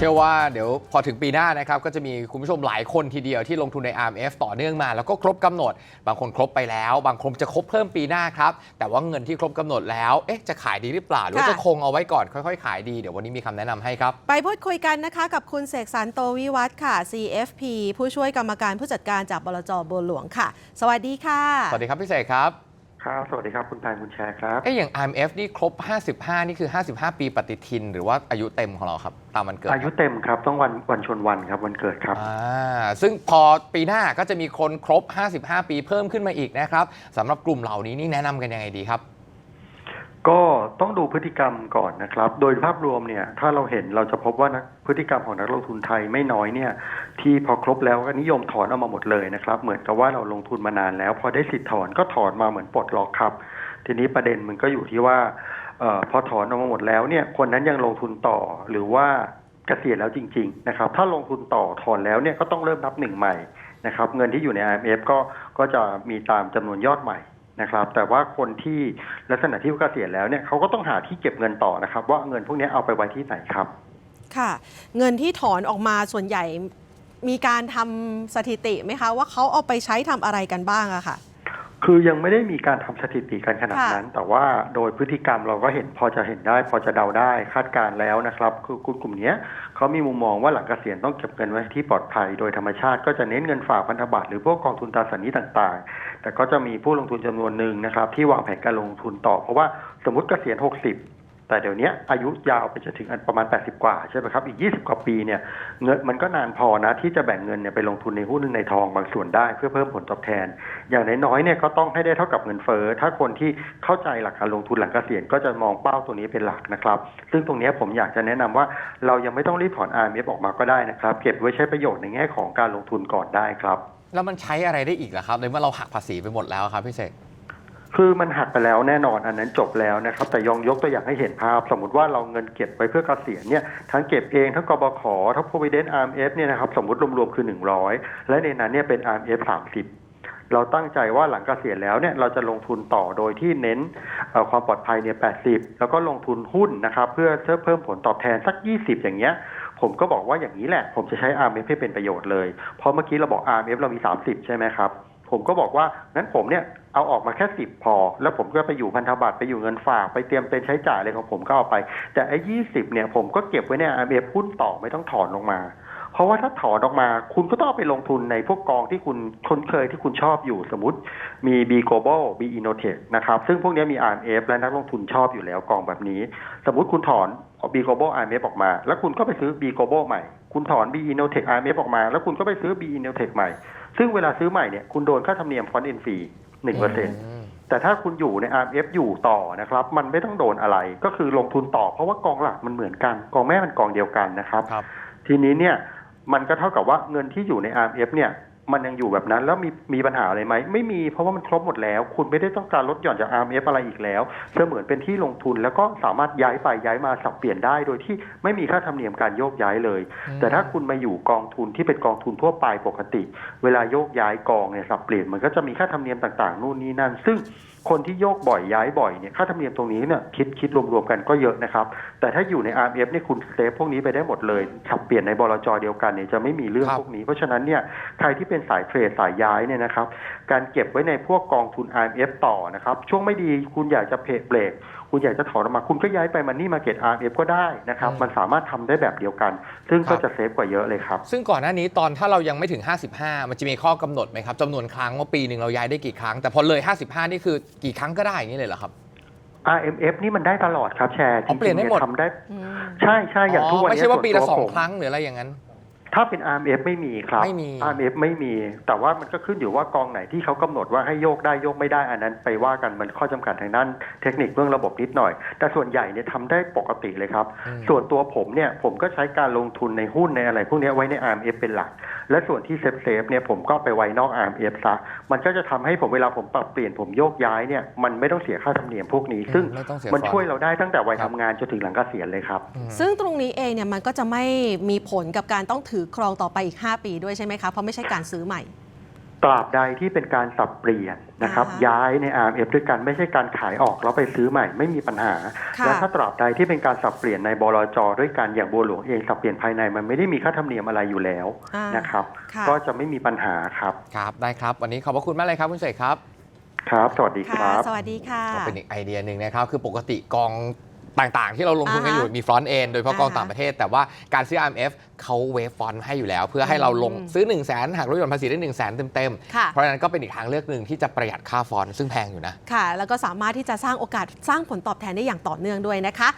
เชื่อว่าเดี๋ยวพอถึงปีหน้านะครับก็จะมีคุณผู้ชมหลายคนทีเดียวที่ลงทุนใน RMF ต่อเนื่องมา แล้วก็ครบกำหนด บางคนครบไปแล้ว บางคนจะครบเพิ่มปีหน้าครับ แต่ว่าเงินที่ครบกำหนดแล้วเอ๊ะจะขายดีหรือเปล่า หรือว่าค่ะจะคงเอาไว้ก่อนค่อยๆ ขายดี เดี๋ยววันนี้มีคำแนะนำให้ครับ ไปพูดคุยกันนะคะกับคุณเสกสรรโตวิวัฒน์ค่ะ CFP ผู้ช่วยกรรมการผู้จัดการจากบลจบัวหลวงค่ะ สวัสดีค่ะ สวัสดีครับพี่เสกครับ ครับสวัสดีครับ คุณแพนคุณแชร์ครับ เอ๊ะอย่าง RMF นี่ครบ 55 นี่คือ 55 ปีปฏิทิน หรือว่าอายุเต็มของเราครับ ตามวันเกิดอายุเต็มครับ ต้องวันวันชนวันครับ วันเกิดครับ อ่าซึ่งพอปีหน้าก็จะมีคนครบ 55 ปีเพิ่มขึ้นมาอีกนะครับสำหรับกลุ่มเหล่านี้นี่แนะนำกันยังไงดีครับ ก็ต้องดูพฤติกรรมก่อนนะครับ โดยภาพรวมเนี่ย ถ้าเราเห็นเราจะพบว่านักพฤติกรรมของนักลงทุนไทยไม่น้อยเนี่ย ที่พอครบแล้วก็นิยมถอนออกมาหมดเลยนะครับ เหมือนกับว่าเราลงทุนมานานแล้ว พอได้สิทธิ์ถอนก็ถอนมาเหมือนปลดล็อกครับ ทีนี้ประเด็นมันก็อยู่ที่ว่าออพอถอนออกมาหมดแล้วเนี่ย คนนั้นยังลงทุนต่อหรือว่าเกษียณแล้วจริง ๆ นะครับ ถ้าลงทุนต่อถอนแล้วเนี่ยก็ต้องเริ่มนับหนึ่งใหม่นะครับ เงินที่อยู่ใน IMF ก็ก็จะมีตามจำนวนยอดใหม่ นะครับ แต่ว่าคนที่ลักษณะที่เกษียณแล้วเนี่ยเขาก็ต้องหาที่เก็บเงินต่อนะครับ ว่าเงินพวกนี้เอาไปไว้ที่ไหนครับ ค่ะ เงินที่ถอนออกมาส่วนใหญ่มีการทำสถิติไหมคะ ว่าเขาเอาไปใช้ทำอะไรกันบ้างอะค่ะ คือยังไม่ได้มีการทำสถิติกันขนาดค่ะนั้น แต่ว่าโดยพฤติกรรมเราก็เห็นพอจะเห็นได้ พอจะเดาได้คาดการณ์แล้วนะครับ คือกลุ่มกลุ่มเนี้ยเขามีมุมมองว่าหลังเกษียณต้องเก็บเงินไว้ที่ปลอดภัย โดยธรรมชาติก็จะเน้นเงินฝากพันธบัตรหรือพวกกองทุนตราสารหนี้ต่างๆ แต่ก็จะมีผู้ลงทุนจำนวนหนึ่งนะครับ ที่วางแผนการลงทุนต่อ เพราะว่าสมมติเกษียณ 60 แต่เดี๋ยวนี้อายุยาวไปจนถึงประมาณ 80 กว่าใช่ไหมครับ อีก 20 กว่าปีเนี่ยเงินมันก็นานพอนะที่จะแบ่งเงินเนี่ยไปลงทุนในหุ้นในทองบางส่วนได้เพื่อเพิ่มผลตอบแทน อย่างน้อยๆเนี่ยก็ต้องให้ได้เท่ากับเงินเฟ้อถ้าคนที่เข้าใจหลักการลงทุนหลังเกษียณก็จะมองเป้าตัวนี้เป็นหลักนะครับ ซึ่งตรงนี้ผมอยากจะแนะนำว่าเรายังไม่ต้องรีบถอน RMF ออกมาก็ได้นะครับ เก็บไว้ใช้ประโยชน์ในแง่ของการลงทุนก่อนได้ครับ แล้วมันใช้อะไรได้อีกล่ะครับในเมื่อเราหักภาษีไปหมดแล้วครับพี่เสก คือมันหักไปแล้วแน่นอนอันนั้นจบแล้วนะครับ แต่ยองยกตัวอย่างให้เห็นภาพ สมมติว่าเราเงินเก็บไว้เพื่อเกษียณเนี่ยทั้งเก็บเองทั้งกบขทั้ง provident RMF เนี่ยนะครับสมมติรวมๆคือ 100 และในนั้นเนี่ยเป็น RMF 30เราตั้งใจว่าหลังเกษียณแล้วเนี่ยเราจะลงทุนต่อโดยที่เน้นความปลอดภัยเนี่ย 80 แล้วก็ลงทุนหุ้นนะครับเพื่อเพิ่มผลตอบแทนสัก 20 อย่างเงี้ย ผมก็บอกว่าอย่างนี้แหละ ผมจะใช้ RMF ให้เป็นประโยชน์เลย เพราะเมื่อกี้เราบอก RMF เรามี 30 ใช่ไหมครับ ผมก็บอกว่างั้นผมเนี่ยเอาออกมาแค่สิบพอ แล้วผมก็ไปอยู่พันธบัตรไปอยู่เงินฝากไปเตรียมเป็นใช้จ่ายอะไรของผมก็เอาไป แต่ไอ้ยี่สิบเนี่ยผมก็เก็บไว้ใน RMF หุ้นต่อไม่ต้องถอนลงมา เพราะว่าถ้าถอนออกมา คุณก็ต้องไปลงทุนในพวกกองที่คุณคุ้นเคยที่คุณชอบอยู่สมมติมี B Global B Innotech นะครับซึ่งพวกนี้มี RMF และนักลงทุนชอบอยู่แล้วกองแบบนี้ สมมติคุณถอน B Global RMF ออกมา แล้วคุณก็ไปซื้อ B Global ใหม่ คุณถอน B Innotech RMF ออกมา แล้วคุณก็ไปซื้อ B Innotech ใหม่ ซึ่งเวลาซื้อใหม่เนี่ยคุณโดนค่าธรรมเนียมฟอนต์เอ็นฟรีหนึ่งเปอร์เซ็นต์แต่ถ้าคุณอยู่ใน RMF อยู่ต่อนะครับ มันไม่ต้องโดนอะไร ก็คือลงทุนต่อเพราะว่ากองหลักมันเหมือนกัน กองแม่มันกองเดียวกันนะครับครับทีนี้เนี่ยมันก็เท่ากับว่าเงินที่อยู่ใน RMF เนี่ย มันยังอยู่แบบนั้น แล้วมีมีปัญหาอะไรไหมไม่มีเพราะว่ามันครบหมดแล้ว คุณไม่ได้ต้องการลดหย่อนจาก RMF อะไรอีกแล้วเสมือนเป็นที่ลงทุนแล้วก็สามารถย้ายไปย้ายมาสับเปลี่ยนได้ โดยที่ไม่มีค่าธรรมเนียมการโยกย้ายเลยอืมแต่ถ้าคุณมาอยู่กองทุนที่เป็นกองทุนทั่วไปปกติ เวลาโยกย้ายกองเนี่ยสับเปลี่ยนมันก็จะมีค่าธรรมเนียมต่าง ๆ นู่นนี่นั่น ซึ่ง คนที่โยกบ่อยย้ายบ่อยเนี่ยค่าธรรมเนียมตรงนี้เนี่ยคิดคิดรวมๆกันก็เยอะนะครับ แต่ถ้าอยู่ใน RMF เนี่ยคุณเซฟพวกนี้ไปได้หมดเลยสับเปลี่ยนในบลจเดียวกันเนี่ยจะไม่มีเรื่องครับพวกนี้ เพราะฉะนั้นเนี่ยใครที่เป็นสายเทรดสายย้ายเนี่ยนะครับ การเก็บไว้ในพวกกองทุน RMF ต่อนะครับ ช่วงไม่ดีคุณอยากจะเพเบรก คุณอยากจะถอนออกมาคุณก็ย้ายไปมันนี่มาเก็ต RMF ก็ได้นะครับ มันสามารถทำได้แบบเดียวกัน ซึ่งก็จะเซฟกว่าเยอะเลยครับ ซึ่งก่อนหน้านี้ตอนถ้าเรายังไม่ถึง 55 มันจะมีข้อกำหนดไหมครับจำนวนครั้งว่าปีหนึ่งเราย้ายได้กี่ครั้ง แต่พอเลย 55 นี่คือกี่ครั้งก็ได้อย่างนี้เลยเหรอครับ RMF นี่มันได้ตลอดครับแชร์อ๋อเปลี่ยนได้หมดทำได้อืมใช่ใช่อย่างทุกวันไม่นี้ใช่ว่าปีละส่นสองตัวผมครั้งหรืออะไรอย่างนั้น ถ้าเป็น RMF ไม่มีครับ ไม่มี RMF ไม่มี แต่ว่ามันก็ขึ้นอยู่ว่ากองไหนที่เขากำหนดว่าให้โยกได้โยกไม่ได้อันนั้น ไปว่ากันมันข้อจำกัดทางด้านเทคนิคเรื่องระบบนิดหน่อย แต่ส่วนใหญ่เนี่ยทำได้ปกติเลยครับอืมส่วนตัวผมเนี่ยผมก็ใช้การลงทุนในหุ้นในอะไรพวกเนี้ยไว้ใน RMF เป็นหลัก และส่วนที่เซฟเซฟๆเนี่ยผมก็ไปไว้นอก RMF ซะมันก็จะทำให้ผมเวลาผมปรับเปลี่ยนผมโยกย้ายเนี่ยมันไม่ต้องเสียค่าธรรมเนียมพวกนี้ ซึ่งไม่ต้องเสียมันฟอนต์ช่วยเราได้ตั้งแต่วัยครัทำบงานจนถึงหลังเกษียณเลยครับอืมซึ่งตรงนี้เองเนี่ยมันก็จะไม่มีผลกับการต้องถือครองต่อไปอีก 5 ปีด้วยใช่ไหมคะเพราะไม่ใช่การซื้อใหม่ ตราบใดที่เป็นการสับเปลี่ยนนะครับ อ่าฮะย้ายใน RMF ด้วยกันไม่ใช่การขายออกแล้วไปซื้อใหม่ไม่มีปัญหา ค่ะ และถ้าตราบใดที่เป็นการสับเปลี่ยนในบลจด้วยกันอย่างบัวหลวงเองสับเปลี่ยนภายในมันไม่ได้มีค่าธรรมเนียมอะไรอยู่แล้วอ่านะครับ ค่ะ ก็จะไม่มีปัญหาครับครับได้ครับ วันนี้ขอบพระคุณมากเลยครับคุณเสกครับ ครับ สวัสดีคค่ะ รับ สวัสดีค่ะ ก็เป็นอีกไอเดียหนึ่งนะครับ คือปกติกอง ต่างๆ ที่เราลงทุนกันอยู่อ่าฮะมีฟรอนต์เอนโดยเฉพาะกองอ่าฮะต่างประเทศ แต่ว่าการซื้อ IMF เขาเวฟฟอนต์ให้อยู่แล้ว เพื่อให้เราลงอืมซื้อ 1 0 0 0 0แสนหักลดหย่อนภาษีได้1 0 0 0 0แสนเต็มค่ะๆเพราะฉะนั้นก็เป็นอีกทางเลือกหนึ่งที่จะประหยัดค่าฟอนต์ซึ่งแพงอยู่นะ ค่ะ แล้วก็สามารถที่จะสร้างโอกาสสร้างผลตอบแทนได้อย่างต่อเนื่องด้วยนะคะ